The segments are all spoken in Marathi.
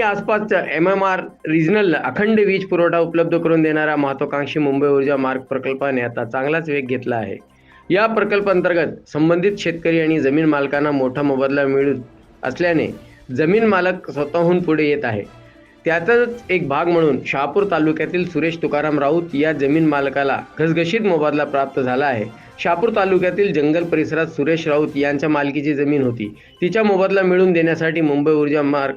आणि आसपासच्या एम एम आर रिजनल अखंड वीज पुरवठा उपलब्ध करून देणारा महत्वाकांक्षी मुंबई ऊर्जा मार्ग प्रकल्पाने आता चांगलाच वेग घेतला आहे. या प्रकल्पांतर्गत संबंधित शेतकरी आणि जमीन मालकांना मोठा मोबदला मिळत असल्याने जमीन मालक स्वतःहून पुढे येत आहे. त्याचाच एक भाग म्हणून शहापूर तालुक्यातील सुरेश तुकाराम राऊत या जमीन मालकाला घसघशीत मोबदला प्राप्त झाला आहे. शहापूर तालुक्यातील जंगल परिसरात सुरेश राऊत यांच्या मालकीची जमीन होती. तिचा मोबदला मिळवून देण्यासाठी मुंबई ऊर्जा मार्ग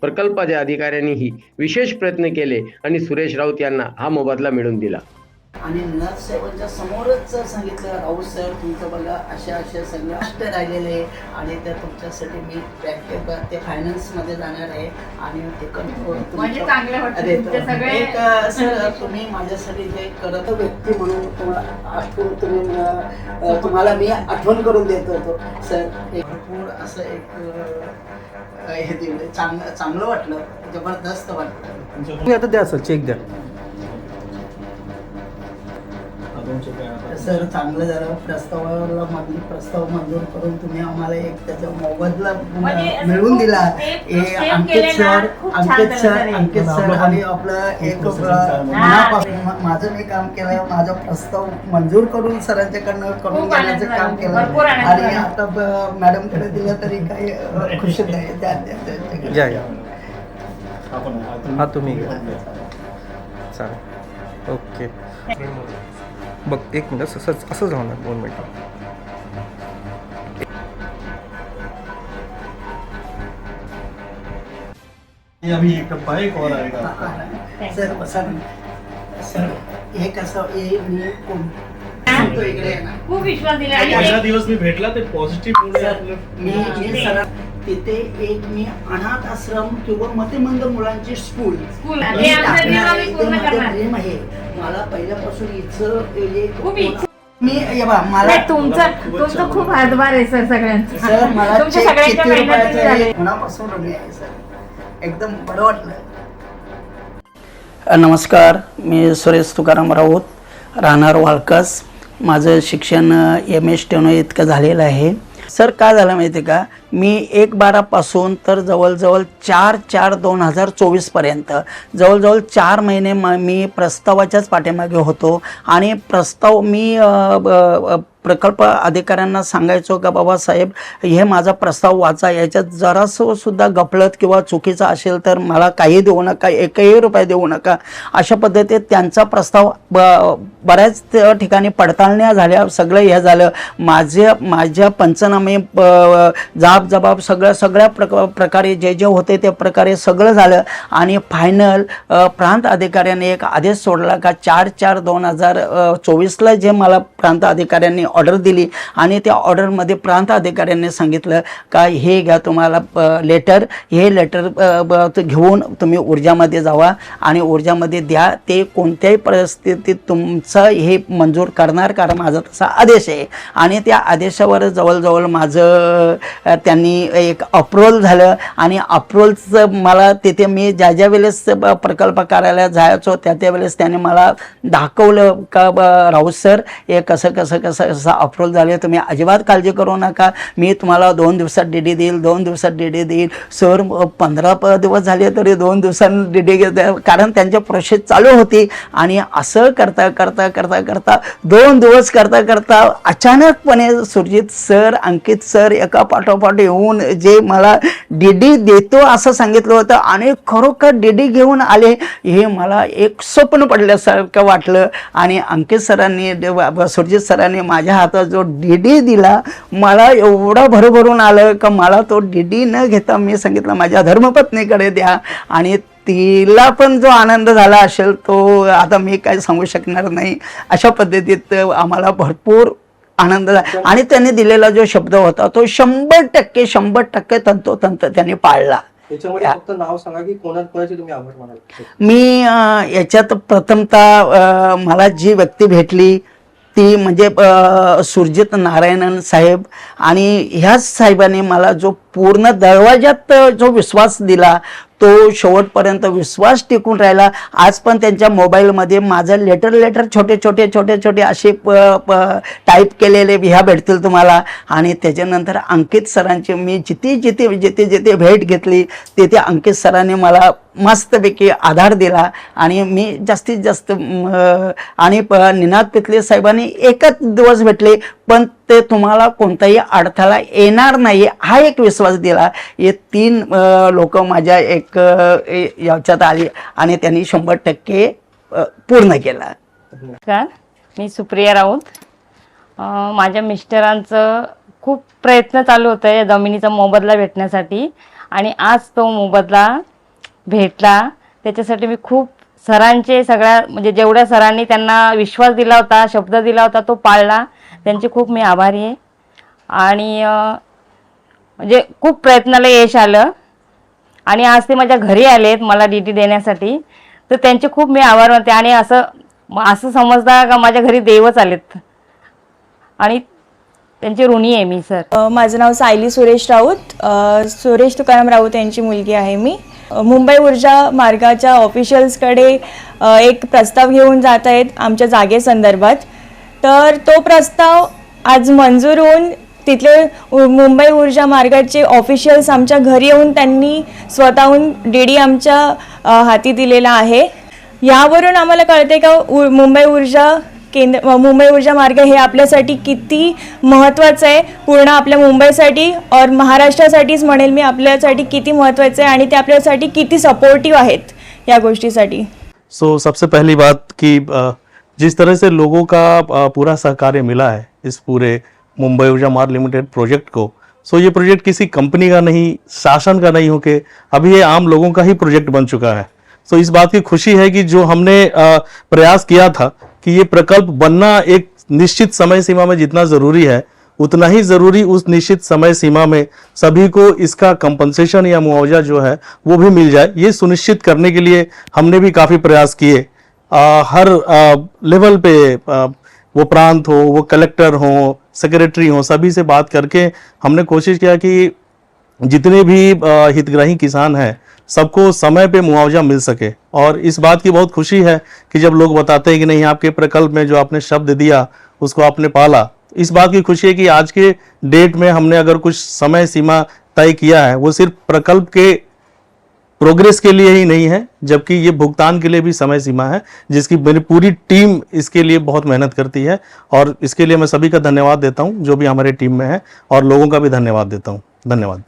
प्रकल्पाच्या अधिकाऱ्यांनीही विशेष प्रयत्न केले आणि सुरेश राऊत यांना हा मोबदला मिळवून दिला. आणि नर्स साहेबांच्या समोरच सांगितलं राऊत सर तुमचं बघा अशा अशा सगळं कष्ट राहिलेले आणि त्या तुमच्यासाठी मी प्रॅक्टिस ते फायनान्समध्ये जाणार आहे आणि ते करतो म्हणजे एक सर तुम्ही माझ्यासाठी जे करत व्यक्ती म्हणून तुम्हाला आठवण तुम्ही तुम्हाला मी आठवण करून देत होतो. सर एक भरपूर असं एक हे दिलं चांगलं चांगलं वाटलं जबरदस्त वाटलं. तुम्ही आता द्या सर चेक द्या. सर चांगलं झालं. प्रस्तावाला प्रस्ताव मंजूर करून तुम्ही आम्हाला एक त्याचा मोबदला म्हणजे मिळवून दिला. हे अंकित सर अंकित सर हे. अंकित सर आणि आपलं एक माझं मी काम केलं. माझा प्रस्ताव मंजूर करून सरांच्याकडनं करून घेण्याचं काम. केलं. आणि. आता ब- मॅडमकडे दिलं तरी काही खुशी घ्या हा तुम्ही. चालेल. ओके. बघ एक मिनिट असंच असंच राहणार दोन मिनटं. ये अभी एक डब्बा है एक और आएगा सर बसा सर हे कसं हे मी कोण? सांगतो इकडे आहे ना. खूप विश्वास दिला. आणि ते- दिवस मी भेटला ते पॉझिटिव्ह सर, आपलं मी मी सर तिथे एक मी अनाथ आश्रम किंवा मतिमंद मुलांची स्कूल आमचं आहे. आम्ही ते पूर्ण माझं करणार. dream आहे. मला पहिल्यापासून इथं एक खूप इच्छा. मी हे बघा, मला नाही, तुमचं तुमचं खूप हातभार आहे सर सगळ्यांचा. सर मला तुमच्या check सगळ्यांच्या किती मेहनतीने रुपयाचं झाले. आहे, मनापासून आहे सर? एकदम बरं वाटलं. नमस्कार. मी सुरेश तुकाराम राऊत राहणार वाळकस. माझं शिक्षण एम एस टेनो इतकं झालेलं आहे. सर काय झालं माहिती आहे का? मी एक बारापासून तर जवळजवळ चार चार दोन हजार चोवीसपर्यंत जवळजवळ चार महिने म मी प्रस्तावाच्याच पाठीमागे होतो आणि प्रस्ताव मी ब- प्रकल्प अधिकाऱ्यांना सांगायचो का बाबा साहेब हे माझा प्रस्ताव वाचा याच्यात जरासं सुद्धा गफलत किंवा चुकीचं असेल तर मला काही देऊ नका एकही रुपये देऊ नका. अशा पद्धतीत त्यांचा प्रस्ताव ब बऱ्याच ठिकाणी पडताळण्या झाल्या सगळं हे झालं. माझ्या माझ्या पंचनामे जाब जबाब सगळं सगळ्या प्रक प्रकारे जे जे होते त्या प्रकारे सगळं झालं. आणि फायनल प्रांत अधिकाऱ्याने एक आदेश सोडला का चार चार दोन हजार चोवीसला जे मला प्रांत अधिकाऱ्यांनी ऑर्डर दिली आणि त्या ऑर्डरमध्ये प्रांत अधिकाऱ्यांनी सांगितलं का हे घ्या तुम्हाला लेटर हे लेटर घेऊन तुम्ही ऊर्जामध्ये जावा आणि ऊर्जामध्ये द्या. ते कोणत्याही परिस्थितीत तुमचं हे मंजूर करणार कारण माझा तसा आदेश आहे. आणि त्या आदेशावर जवळजवळ माझं त्यांनी एक अप्रूव्हल झालं आणि अप्रूव्हलचं मला तिथे मी ज्या ज्या वेळेस ब- प्रकल्प कार्यालयात जायचो त्या त्या वेळेस त्याने मला दाखवलं का ब- राऊत सर हे कसं कसं कसं कसं अप्रूव्हल झाले तुम्ही अजिबात काळजी करू नका. मी तुम्हाला दोन दिवसात डी डी देईल दोन दिवसात डी डी देईल. सर पंधरा दिवस झाले तरी दोन दिवसांनी डी डी घेत कारण त्यांच्या प्रोसेस चालू होती आणि असं करता करता करता करता दोन दिवस करता करता अचानकपणे सुरजित सर अंकित सर एका पाठोपाठ येऊन जे मला डी डी देतो असं सांगितलं होतं आणि खरोखर डी डी घेऊन आले हे मला एक स्वप्न पडल्यासारखं वाटलं. आणि अंकित सरांनी सुरजित सरांनी माझ्या हातात जो डी डी दिला मला एवढं भरभरून आलं का मला तो डी डी न घेता मी सांगितलं माझ्या धर्मपत्नीकडे द्या. आणि तिला पण जो आनंद झाला असेल तो आता मी काय सांगू शकणार नाही. अशा पद्धतीत आम्हाला भरपूर आनंद झाला. आणि त्यांनी दिलेला जो शब्द होता तो शंभर टक्के शंभर टक्के तंतोतंत त्यांनी पाळला. नाव सांगा की तुम्ही मी याच्यात प्रथमतः मला जी व्यक्ती भेटली ती म्हणजे सुरजित नारायणन साहेब आणि ह्याच साहेबाने मला जो पूर्ण दरवाजात जो विश्वास दिला तो शेवटपर्यंत विश्वास टिकून राहिला. आज पण त्यांच्या मोबाईलमध्ये माझं लेटर लेटर छोटे छोटे छोटे छोटे असे प प टाईप केलेले ह्या भेटतील तुम्हाला. आणि त्याच्यानंतर अंकित सरांची मी जिथे जिथे जिथे जिथे भेट घेतली तिथे अंकित सरांनी मला मस्तपैकी आधार दिला. आणि मी जास्तीत जास्त आणि प निनाद पितले साहेबांनी एकच दिवस भेटले पण ते तुम्हाला कोणताही अडथळा येणार नाही. हा एक विश्वास दिला. हे तीन लोक माझ्या एक याच्यात आली आणि त्यांनी शंभर टक्के पूर्ण केला. नमस्कार. मी सुप्रिया राऊत. माझ्या मिस्टरांचं खूप प्रयत्न चालू होतं या जमिनीचा मोबदला भेटण्यासाठी. आणि आज तो मोबदला भेटला. त्याच्यासाठी मी खूप सरांचे सगळ्या म्हणजे जेवढ्या सरांनी त्यांना विश्वास दिला होता शब्द दिला होता तो पाळला. त्यांचे खूप मी आभारी आहे. आणि म्हणजे खूप प्रयत्नाला यश आलं. आणि आज ते माझ्या घरी आलेत मला डी टी देण्यासाठी. तर त्यांचे खूप मी आभार मानते आणि असं असं समजता का माझ्या घरी देवच आलेत. आणि त्यांची ऋणी आहे मी सर. माझं नाव सायली सुरेश राऊत. सुरेश तुकाराम राऊत यांची मुलगी आहे मी. मुंबई ऊर्जा मार्गाच्या ऑफिशियल्सकडे एक प्रस्ताव घेऊन जात आहेत आमच्या जागेसंदर्भात. तर तो प्रस्ताव आज मंजूर होऊन तिथले मुंबई ऊर्जा मार्गाचे ऑफिशियल्स आमच्या घरी येऊन त्यांनी स्वतःहून डी डी आमच्या हाती दिलेला आहे. यावरून आम्हाला कळते का उ- मुंबई ऊर्जा केंद्र मुंबई ऊर्जा मार्ग हे आपल्यासाठी किती महत्त्वाचं आहे? पूर्ण आपल्या मुंबईसाठी और महाराष्ट्रासाठीच म्हणेल मी आपल्यासाठी किती महत्त्वाचं आहे आणि ते आपल्यासाठी किती सपोर्टिव्ह आहेत या गोष्टीसाठी? सो सबसे पहली बात की जिस तरह से लोगों का पूरा सहकार्य मिला है इस पूरे मुंबई ऊर्जा मार्ग लिमिटेड प्रोजेक्ट को, सो ये प्रोजेक्ट किसी कंपनी का नहीं, शासन का नहीं हो के, अभी ये आम लोगों का ही प्रोजेक्ट बन चुका है। सो इस बात की खुशी है कि जो हमने प्रयास किया था कि ये प्रकल्प बनना एक निश्चित समय सीमा में जितना ज़रूरी है, उतना ही ज़रूरी उस निश्चित समय सीमा में सभी को इसका कंपनसेशन या मुआवजा जो है, वो भी मिल जाए, ये सुनिश्चित करने के लिए हमने भी काफ़ी प्रयास किए। आ, हर लेवल पे आ, वो प्रांत हो वो कलेक्टर हो सेक्रेटरी हो सभी से बात करके हमने कोशिश किया कि जितने भी हितग्राही किसान हैं सबको समय पे मुआवजा मिल सके। और इस बात की बहुत खुशी है कि जब लोग बताते हैं कि नहीं आपके प्रकल्प में जो आपने शब्द दिया उसको आपने पाला इस बात की खुशी है कि आज के डेट में हमने अगर कुछ समय सीमा तय किया है वो सिर्फ़ प्रकल्प के प्रोग्रेस के लिए ही नहीं है, जबकि ये भुगतान के लिए भी समय सीमा है, जिसकी मेरी पूरी टीम इसके लिए बहुत मेहनत करती है। और इसके लिए मैं सभी का धन्यवाद देता हूँ, जो भी हमारे टीम में है, और लोगों का भी धन्यवाद देता हूँ। धन्यवाद।